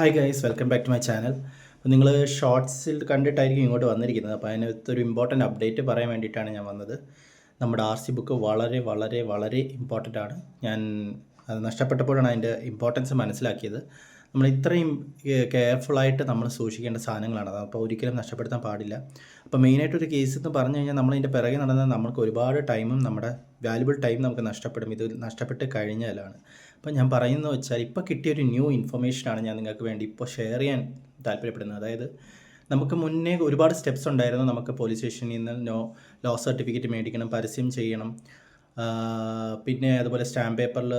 Hi guys welcome back to my channel അപ്പോൾ നിങ്ങൾ ഷോർട്സിൽ കണ്ടിട്ടായിരിക്കും ഇങ്ങോട്ട് വന്നിരിക്കുന്നത്. അപ്പോൾ അതിനകത്തൊരു ഇമ്പോർട്ടന്റ് അപ്ഡേറ്റ് പറയാൻ വേണ്ടിയിട്ടാണ് ഞാൻ വന്നത്. നമ്മുടെ ആർ സി ബുക്ക് വളരെ വളരെ വളരെ ഇമ്പോർട്ടന്റ് ആണ്. ഞാൻ അത് നഷ്ടപ്പെട്ടപ്പോഴാണ് അതിന്റെ ഇമ്പോർട്ടൻസ് മനസ്സിലാക്കിയത്. നമ്മൾ ഇത്രയും കെയർഫുള്ളായിട്ട് നമ്മൾ സൂക്ഷിക്കേണ്ട സാധനങ്ങളാണ്. അപ്പോൾ ഒരിക്കലും നഷ്ടപ്പെടുത്താൻ പാടില്ല. അപ്പോൾ മെയിനായിട്ടൊരു കേസ് എന്ന് പറഞ്ഞു കഴിഞ്ഞാൽ നമ്മളതിന്റെ പിറകെ നടന്നാൽ നമുക്ക് ഒരുപാട് ടൈമും നമ്മുടെ വാല്യുബിൾ ടൈം നമുക്ക് നഷ്ടപ്പെടും. ഇത് നഷ്ടപ്പെട്ട് കഴിഞ്ഞാലാണ്. അപ്പോൾ ഞാൻ പറയുന്നത് വെച്ചാൽ ഇപ്പോൾ കിട്ടിയൊരു ന്യൂ ഇൻഫർമേഷനാണ് ഞാൻ നിങ്ങൾക്ക് വേണ്ടി ഇപ്പോൾ ഷെയർ ചെയ്യാൻ താല്പര്യപ്പെടുന്നത്. അതായത് നമുക്ക് മുന്നേ ഒരുപാട് സ്റ്റെപ്സ് ഉണ്ടായിരുന്നു നമുക്ക് പോലീസ് സ്റ്റേഷനിൽ നിന്ന് നോ ലോ സർട്ടിഫിക്കറ്റ് മേടിക്കണം പരസ്യം ചെയ്യണം പിന്നെ അതുപോലെ സ്റ്റാമ്പ് പേപ്പറിൽ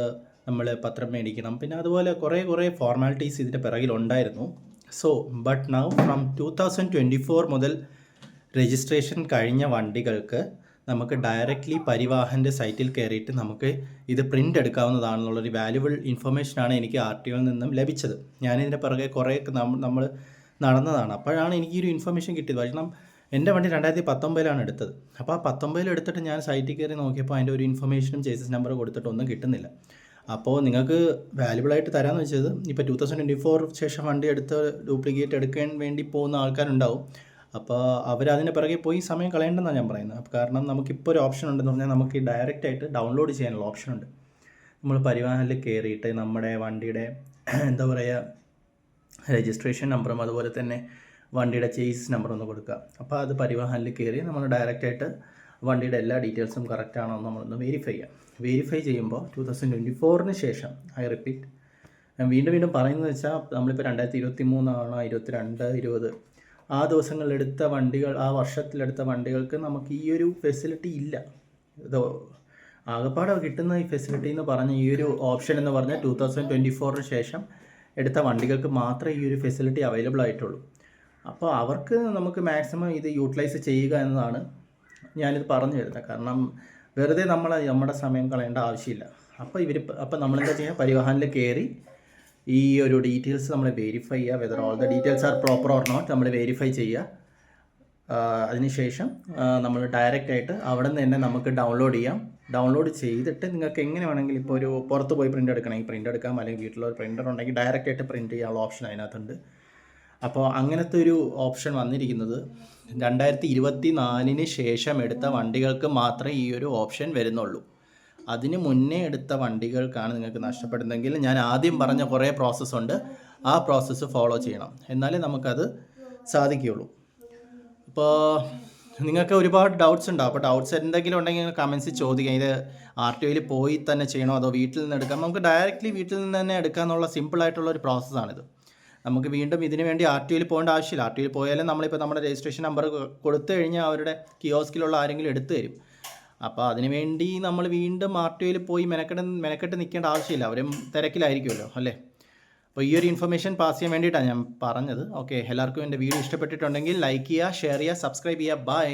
നമ്മൾ പത്രം മേടിക്കണം പിന്നെ അതുപോലെ കുറേ കുറേ ഫോർമാലിറ്റീസ് ഇതിന്റെ പിറകിലുണ്ടായിരുന്നു so but now from two thousand twenty four മുതൽ രജിസ്ട്രേഷൻ കഴിഞ്ഞ വണ്ടികൾക്ക് നമുക്ക് ഡയറക്റ്റ്ലി പരിവാഹന്റെ സൈറ്റിൽ കയറിയിട്ട് നമുക്ക് ഇത് പ്രിന്റ് എടുക്കാവുന്നതാണെന്നുള്ളൊരു വാല്യുബിൾ ഇൻഫർമേഷനാണ് എനിക്ക് ആർ ടി ഒയിൽ നിന്നും ലഭിച്ചത്. ഞാനിതിന്റെ പുറകെ കുറേ നമ്മൾ നടന്നതാണ്. അപ്പോഴാണ് എനിക്ക് ഒരു ഇൻഫർമേഷൻ കിട്ടിയത്. കാരണം എന്റെ വണ്ടി രണ്ടായിരത്തി പത്തൊമ്പതിലാണ് എടുത്തത്. അപ്പോൾ ആ പത്തൊമ്പതിൽ എടുത്തിട്ട് ഞാൻ സൈറ്റിൽ കയറി നോക്കിയപ്പോൾ അതിന്റെ ഒരു ഇൻഫർമേഷനും ചേസസ് നമ്പർ കൊടുത്തിട്ട് ഒന്നും കിട്ടുന്നില്ല. അപ്പോൾ നിങ്ങൾക്ക് വാല്യുബിൾ ആയിട്ട് തരാമെന്ന് വെച്ചത് ഇപ്പോൾ ടൂ തൗസൻഡ് ട്വന്റി ഫോർ ശേഷം വണ്ടി എടുത്ത് ഡ്യൂപ്ലിക്കേറ്റ് എടുക്കാൻ വേണ്ടി പോകുന്ന ആൾക്കാരുണ്ടാവും. അപ്പോൾ അവരതിന് പിറകെ പോയി സമയം കളയേണ്ടെന്നാണ് ഞാൻ പറയുന്നത്. കാരണം നമുക്കിപ്പോൾ ഒരു ഓപ്ഷൻ ഉണ്ടെന്ന് പറഞ്ഞാൽ നമുക്ക് ഡയറക്റ്റ് ആയിട്ട് ഡൗൺലോഡ് ചെയ്യാനുള്ള ഓപ്ഷൻ ഉണ്ട്. നമ്മൾ പരിവാഹനിൽ കയറിയിട്ട് നമ്മുടെ വണ്ടിയുടെ എന്താ പറയുക രജിസ്ട്രേഷൻ നമ്പറും അതുപോലെ തന്നെ വണ്ടിയുടെ ചേസ് നമ്പറും ഒന്ന് കൊടുക്കുക. അപ്പോൾ അത് പരിവാഹനിൽ കയറി നമ്മൾ ഡയറക്റ്റായിട്ട് വണ്ടിയുടെ എല്ലാ ഡീറ്റെയിൽസും കറക്റ്റ് ആണോ എന്ന് നമ്മളൊന്ന് വെരിഫൈ ചെയ്യാം. വെരിഫൈ ചെയ്യുമ്പോൾ ടു തൗസൻഡ് ട്വന്റി ഫോറിന് ശേഷം ഐ റിപ്പീറ്റ് ഞാൻ വീണ്ടും വീണ്ടും പറയുന്നത് വെച്ചാൽ നമ്മളിപ്പോൾ രണ്ടായിരത്തി ഇരുപത്തി മൂന്നാണോ ഇരുപത്തി രണ്ട് ഇരുപത് ആ ദിവസങ്ങളിലെടുത്ത വണ്ടികൾ ആ വർഷത്തിലെടുത്ത വണ്ടികൾക്ക് നമുക്ക് ഈ ഒരു ഫെസിലിറ്റി ഇല്ല. ഇതോ ആകപ്പാടെ കിട്ടുന്ന ഈ ഫെസിലിറ്റി എന്ന് പറഞ്ഞ ഈ ഒരു ഓപ്ഷൻ എന്ന് പറഞ്ഞാൽ ടൂ തൗസൻഡ് ട്വന്റി ഫോറിന് ശേഷം എടുത്ത വണ്ടികൾക്ക് മാത്രമേ ഈ ഒരു ഫെസിലിറ്റി അവൈലബിൾ ആയിട്ടുള്ളൂ. അപ്പോൾ അവർക്ക് നമുക്ക് മാക്സിമം ഇത് യൂട്ടിലൈസ് ചെയ്യുക എന്നതാണ് ഞാനിത് പറഞ്ഞു തരുന്നത്. കാരണം വെറുതെ നമ്മൾ നമ്മുടെ സമയം കളയേണ്ട ആവശ്യമില്ല. അപ്പോൾ ഇവർ അപ്പോൾ നമ്മളെന്താ ചെയ്യുക? പരിവാഹനിൽ കയറി ഈ ഒരു ഡീറ്റെയിൽസ് നമ്മൾ വെരിഫൈ ചെയ്യുക whether all the details are proper or not നമ്മൾ വെരിഫൈ ചെയ്യുക. അതിനുശേഷം നമ്മൾ ഡയറക്റ്റ് ആയിട്ട് അവിടെ നിന്ന് തന്നെ നമുക്ക് ഡൗൺലോഡ് ചെയ്യാം. ഡൗൺലോഡ് ചെയ്തിട്ട് നിങ്ങൾക്ക് എങ്ങനെ വേണമെങ്കിൽ ഇപ്പോൾ ഒരു പുറത്ത് പോയി പ്രിന്റ് എടുക്കണമെങ്കിൽ പ്രിന്റ് എടുക്കാം. അല്ലെങ്കിൽ വീട്ടിലൊരു പ്രിന്റർ ഉണ്ടെങ്കിൽ ഡയറക്റ്റ് ആയിട്ട് പ്രിന്റ് ചെയ്യാനുള്ള ഓപ്ഷൻ അതിനകത്തുണ്ട്. അപ്പോൾ അങ്ങനത്തെ ഒരു ഓപ്ഷൻ വന്നിരിക്കുന്നത് രണ്ടായിരത്തി ഇരുപത്തി നാലിന് ശേഷം എടുത്ത വണ്ടികൾക്ക് മാത്രമേ ഈ ഒരു ഓപ്ഷൻ വരുന്നുള്ളൂ. അതിന് മുന്നേ എടുത്ത വണ്ടികൾക്കാണ് നിങ്ങൾക്ക് നഷ്ടപ്പെടുന്നതെങ്കിൽ ഞാൻ ആദ്യം പറഞ്ഞ കുറേ പ്രോസസ്സുണ്ട് ആ പ്രോസസ്സ് ഫോളോ ചെയ്യണം. എന്നാലേ നമുക്കത് സാധിക്കുകയുള്ളൂ. അപ്പോൾ നിങ്ങൾക്ക് ഒരുപാട് ഡൗട്ട്സ് ഉണ്ടാവും അപ്പോൾ ഡൗട്ട്സ് എന്തെങ്കിലും ഉണ്ടെങ്കിൽ കമൻസിൽ ചോദിക്കാം. ഇത് ആർ ടി ഒയിൽ പോയി തന്നെ ചെയ്യണോ? അതോ വീട്ടിൽ നിന്ന് എടുക്കാം? നമുക്ക് ഡയറക്റ്റ്ലി വീട്ടിൽ നിന്ന് തന്നെ എടുക്കാമെന്നുള്ള സിമ്പിളായിട്ടുള്ള ഒരു പ്രോസസ്സാണിത് നമുക്ക് വീണ്ടും ഇതിന് വേണ്ടി ആർ ടി ഒയിൽ പോകേണ്ട ആവശ്യമില്ല. ആർ ടി ഒയിൽ പോയാലും നമ്മളിപ്പോൾ നമ്മുടെ രജിസ്ട്രേഷൻ നമ്പർ കൊടുത്തു കഴിഞ്ഞാൽ അവരുടെ കിയോസ്കിലുള്ള ആരെങ്കിലും എടുത്തു തരും. അപ്പോൾ അതിന് വേണ്ടി നമ്മൾ വീണ്ടും ആർ ടി ഒയിൽ പോയി മെനക്കെട്ട് മെനക്കെട്ട് നിൽക്കേണ്ട ആവശ്യമില്ല. അവരും തിരക്കിലായിരിക്കുമല്ലോ അല്ലേ? അപ്പോൾ ഈ ഒരു ഇൻഫർമേഷൻ പാസ് ചെയ്യാൻ വേണ്ടിയിട്ടാണ് ഞാൻ പറഞ്ഞത്. ഓക്കെ എല്ലാവർക്കും എന്റെ വീഡിയോ ഇഷ്ടപ്പെട്ടിട്ടുണ്ടെങ്കിൽ ലൈക്ക് ചെയ്യുക ഷെയർ ചെയ്യുക സബ്സ്ക്രൈബ് ചെയ്യുക. ബൈ